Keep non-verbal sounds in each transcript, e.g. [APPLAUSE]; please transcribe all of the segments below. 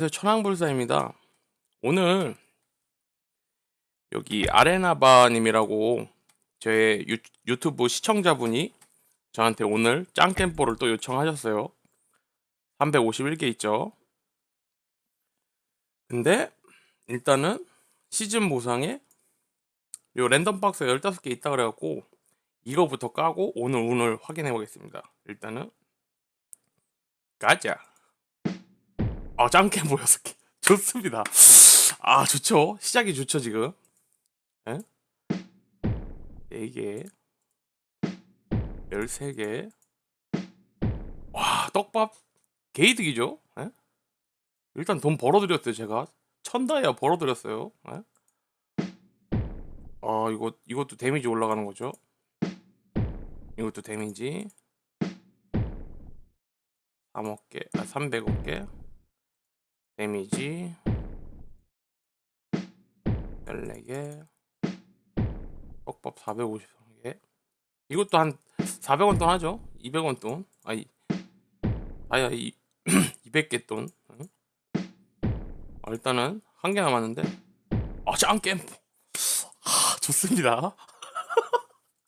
안녕하세요. 천황불사입니다. 오늘 여기 아레나바님이라고 제 유, 유튜브 시청자분이 저한테 오늘 짱템포를 또 요청하셨어요. 351개 있죠. 근데 일단은 시즌 보상에 요 랜덤 박스 15개 있다 그래갖고 이거부터 까고 오늘 운을 확인해 보겠습니다. 일단은 가자. 아 짱게 모여서 [LAUGHS] 좋습니다. 아 좋죠. 시작이 좋죠 지금. 에? 4개 13개 와 떡밥 게이득이죠. 에? 일단 돈 벌어들였어요 제가 천다이아 벌어들였어요. 에? 아 이거 이것도 데미지 올라가는 거죠. 이것도 데미지 3억 개, 아 300억 개. 데미지 14개 떡밥 450개. 이것도 한 400원 돈 하죠? 200원 돈? 아니 아야 이 [CLEARS THROAT] 200개 돈. 응? 아, 일단은 한 개 남았는데. 아 짱겜. 아 좋습니다.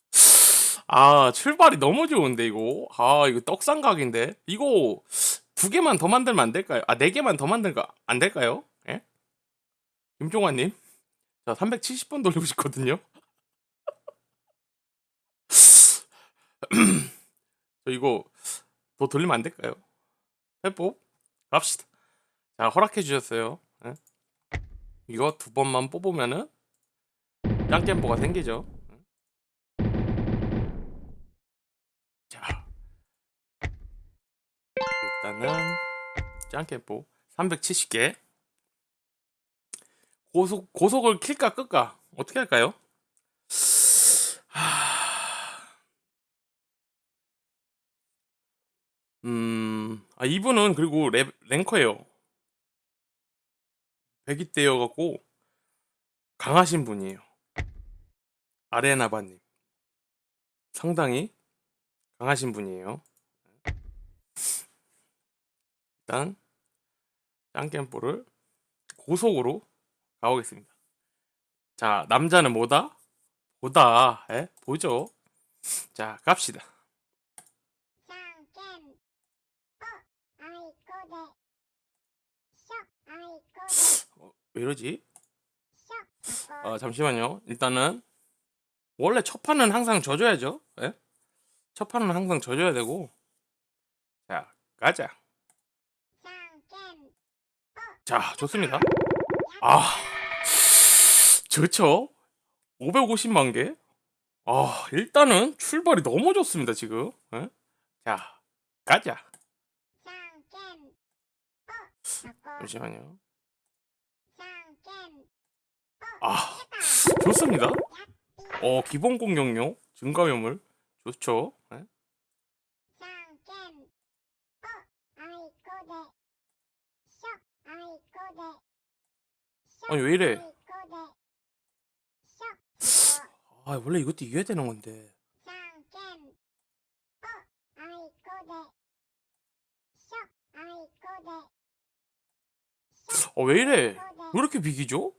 [LAUGHS] 아 출발이 너무 좋은데 이거? 아 이거 떡상각인데. 이거 두 개만 더 만들면 안 될까요? 아, 네 개만 더 만들까 안 될까요? 예? 김종환님, 저 370번 돌리고 싶거든요. [CLEARS THROAT] 저 이거 더 돌리면 안 될까요? 회복 갑시다. 자, 허락해 주셨어요. 예? 이거 두 번만 뽑으면은 짱겜보가 생기죠. 자, 일단은 짱깨뽀 370개 고속 고속을 킬까 끌까 어떻게 할까요? 하... 음, 아 이분은 그리고 랩, 랭커예요. 100이대여 갖고 강하신 분이에요. 아레나바님 상당히 강하신 분이에요. 일단 짱겜뽀를 고속으로 가보겠습니다. 자 남자는 뭐다? 보다 에? 보죠. 자 갑시다. 어, 왜 이러지? 아 잠시만요. 일단은 원래 첫 판은 항상 져줘야죠. 에? 첫 판은 항상 져줘야 되고 자 가자. 자, 좋습니다. 아, 좋죠. 550만 개. 아, 일단은 출발이 너무 좋습니다, 지금. 에? 자, 가자. 잠시만요. 아, 좋습니다. 어, 기본 공격력 증가염을 좋죠. 아니 왜 이래? 아 원래 이것도 이겨야 되는 건데. 어 왜 이래? 왜 이렇게 비기죠?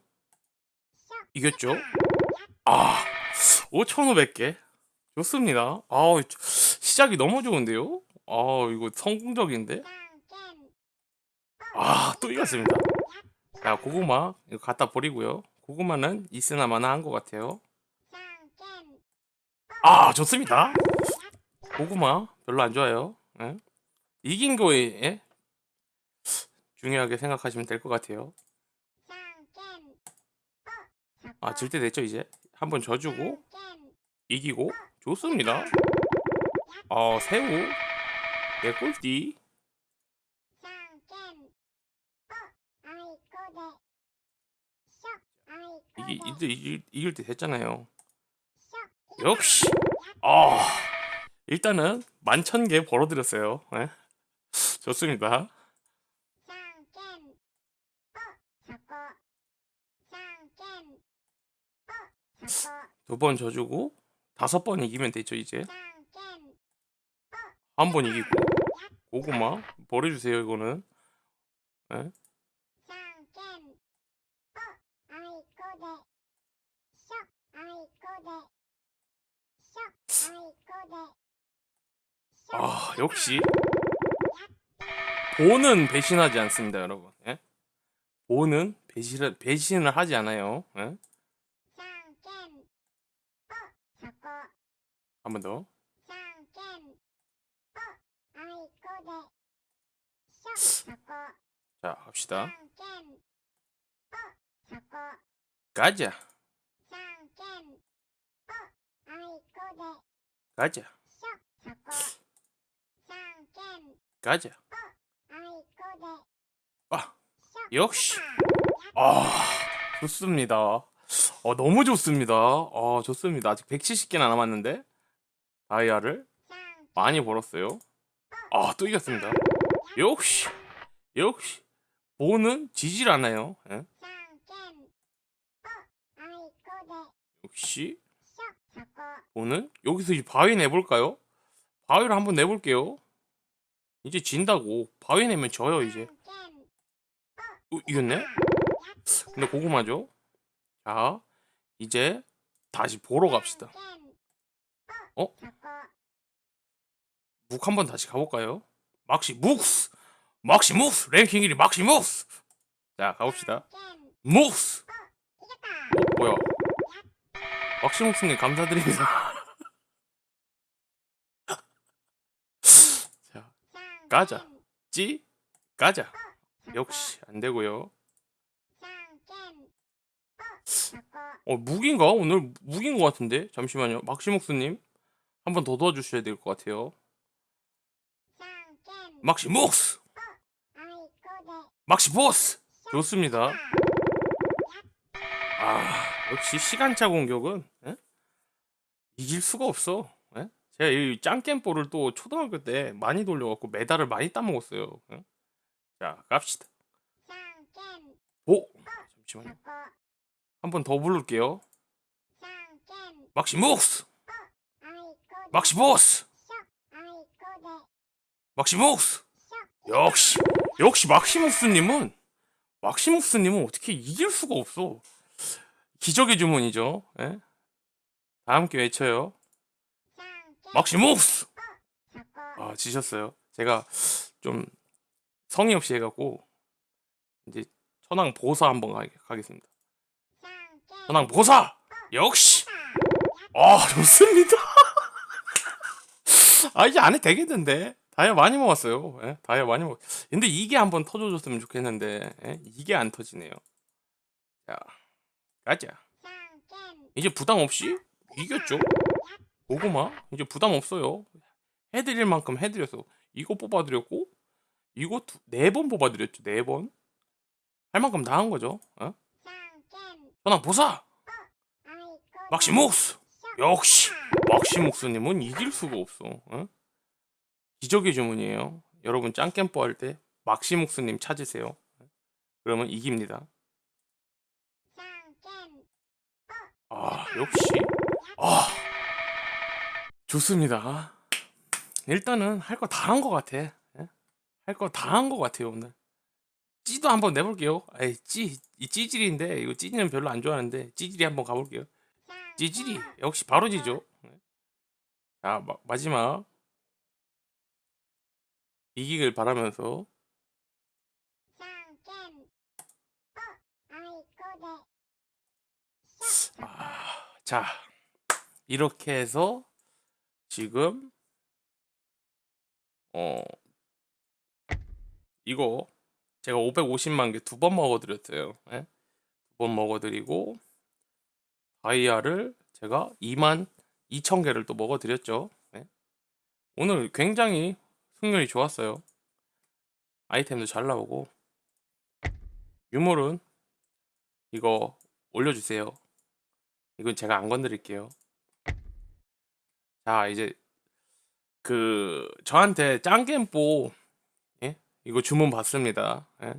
이겼죠? 아 5,500개 좋습니다. 아 시작이 너무 좋은데요? 아 이거 성공적인데? 아 또 이겼습니다. 자 고구마 이거 갖다 버리고요. 고구마는 있으나 마나 한 것 같아요. 아 좋습니다. 고구마 별로 안 좋아요. 예? 이긴 거에 예? 중요하게 생각하시면 될 것 같아요. 아 질 때 됐죠 이제 한번 져주고 이기고 좋습니다. 어 새우 내 꼴찌 이게 이제 이길, 이길 때 됐잖아요. 역시 아 일단은 만천 개 벌어들였어요. 네? 좋습니다. 두 번 져주고 다섯 번 이기면 되죠 이제 한 번 이기고 고구마 버려주세요 이거는 네? 역시 보는 배신하지 않습니다 여러분. 예? 보는 배신을, 배신을 하지 않아요. 예? 한번 더. 자 갑시다. 가자. 가자 가자. 아 역시. 아 좋습니다. 어 너무 좋습니다. 어 좋습니다. 아직 170개나 남았는데 다이아를 많이 벌었어요. 아 또 이겼습니다. 역시 역시. 보는 지질 않아요. 예? 역시. 보는 여기서 이제 바위 내볼까요? 바위를 한번 내볼게요 이제 진다고. 바위 내면 져요 이제. 어, 이겼네? 근데 고구마죠? 자 이제 다시 보러 갑시다. 어? 묵 한번 다시 가볼까요? 막시 묵스! 막시 묵스! 랭킹 1위 막시 묵스! 자 가봅시다. 묵스! 어 뭐야? 막시 묵스님 감사드립니다 [LAUGHS] 자 가자. 찌 가자. 역시 안 되고요. 어 묵인가? 오늘 묵인 것 같은데? 잠시만요. 막시묵스님 한 번 더 도와주셔야 될 것 같아요. 막시묵스 막시보스! 좋습니다. 아 역시 시간차 공격은 예? 이길 수가 없어. 예? 제가 이 짱겜볼을 또 초등학교 때 많이 돌려갖고 메달을 많이 따먹었어요. 예? 자 갑시다. 오! 잠시만요. 한 번 더 부를게요. 막시묵스! 막시보스! 막시묵스! 역시 역시 막시묵스님은 막시묵스님은 어떻게 이길 수가 없어. 기적의 주문이죠. 예? 다 함께 외쳐요 막시묵스! 아 지셨어요? 제가 좀 성의 없이 해갖고 이제 천왕 보사 한번 가, 가겠습니다. 천왕 보사! 역시! 아 좋습니다. [LAUGHS] 아 이제 안 해도 되겠는데? 다이아 많이 먹었어요. 예? 다이아 많이 먹 근데 이게 한번 터져줬으면 좋겠는데 예? 이게 안 터지네요. 자 가자. 이제 부담 없이 이겼죠 고구마? 이제 부담 없어요. 해드릴 만큼 해드려서 이거 뽑아드렸고 이거 네 번 뽑아드렸죠 네 번 할 만큼 다 한 거죠 어? 전화 보사! 막시묵스! 역시 막시묵스님은 이길 수가 없어 어? 기적의 주문이에요. 여러분 짱캠뽀 할때 막시묵스님 찾으세요. 그러면 이깁니다. 아 역시. 아 좋습니다. 일단은 할 거 다 한 거 같아. 할거 다 한 거 같아요 오늘. 찌도 한번 내볼게요. 에이 찌, 이 찌질인데 이거 찌질은 별로 안 좋아하는데 찌질이 한번 가볼게요. 찌질이 역시 바로 지죠. 자 마, 마지막. 이기길 바라면서. 아, 자. 이렇게 해서 지금 어 이거 제가 550만 개 두 번 먹어드렸어요. 예? 두번 먹어드리고 다이아를 제가 2만 2천 개를 또 먹어드렸죠. 예? 오늘 굉장히 승률이 좋았어요. 아이템도 잘 나오고 유물은 이거 올려주세요. 이건 제가 안 건드릴게요. 자 이제 그 저한테 짱겜뽀 예? 이거 주문 받습니다. 예?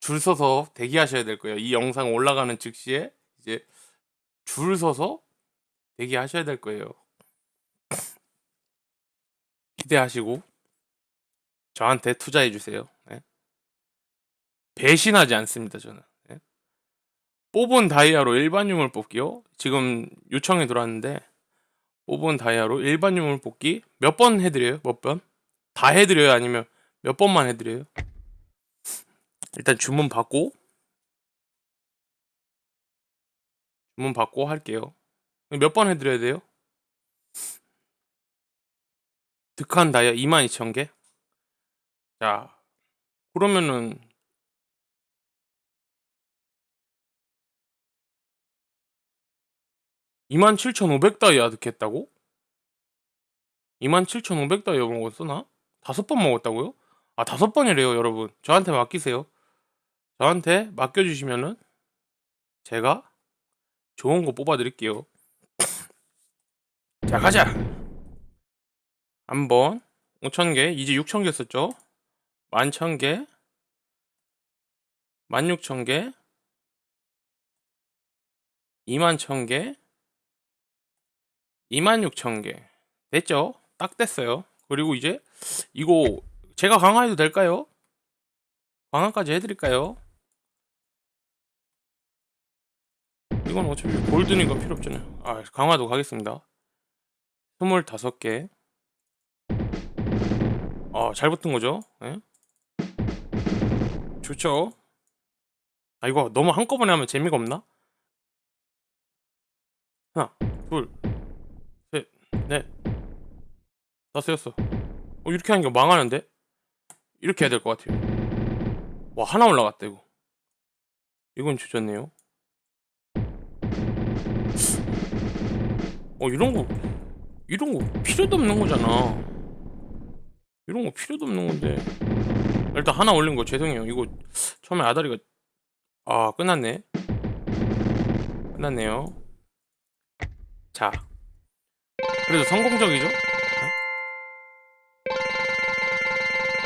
줄 서서 대기하셔야 될 거예요. 이 영상 올라가는 즉시에 이제 줄 서서 대기하셔야 될 거예요. 기대하시고 저한테 투자해 주세요. 예? 배신하지 않습니다. 저는 예? 뽑은 다이아로 일반 유물 뽑기요. 지금 요청이 들어왔는데 뽑은 다이아로 일반 유물 뽑기 몇 번 해드려요? 몇 번? 다 해드려요? 아니면 몇 번만 해드려요? 일단 주문 받고 주문 받고 할게요. 몇 번 해드려야 돼요? 득한 다이아 22,000개? 자, 그러면은 이만 칠천오백 다이아 득했다고? 이만 칠천오백 다이아 먹었어 나? 다섯 번 먹었다고요? 아 다섯 번이래요 여러분 저한테 맡기세요 저한테 맡겨주시면은 제가 좋은 거 뽑아드릴게요 [LAUGHS] 자 가자 한번 5천개 이제 6천개 썼죠 11,000개 16,000개 21,000개 26,000개 됐죠? 딱 됐어요 그리고 이제 이거 제가 강화해도 될까요? 강화까지 해드릴까요? 이건 어차피 골드니까 필요 없잖아요 아 강화도 가겠습니다 25개 아, 잘 붙은 거죠? 예? 좋죠? 아, 이거 너무 한꺼번에 하면 재미가 없나? 하나, 둘, 셋, 넷, 다섯였어. 어, 이렇게 하니까 망하는데? 이렇게 해야 될 것 같아요. 와, 하나 올라갔다, 이거. 이건 좋졌네요. 어, 이런 거, 이런 거 필요도 없는 거잖아. 이런 거 필요도 없는 건데. 일단 하나 올린 거 죄송해요. 이거 처음에 아다리가 아 끝났네. 끝났네요. 자, 그래도 성공적이죠? 네?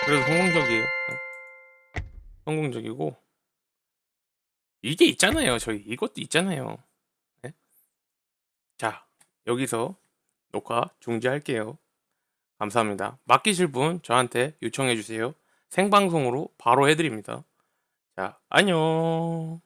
그래도 성공적이에요. 네? 성공적이고 이게 있잖아요. 저희 이것도 있잖아요. 네? 자, 여기서 녹화 중지할게요. 감사합니다. 맡기실 분 저한테 요청해 주세요. 생방송으로 바로 해드립니다. 자, 안녕.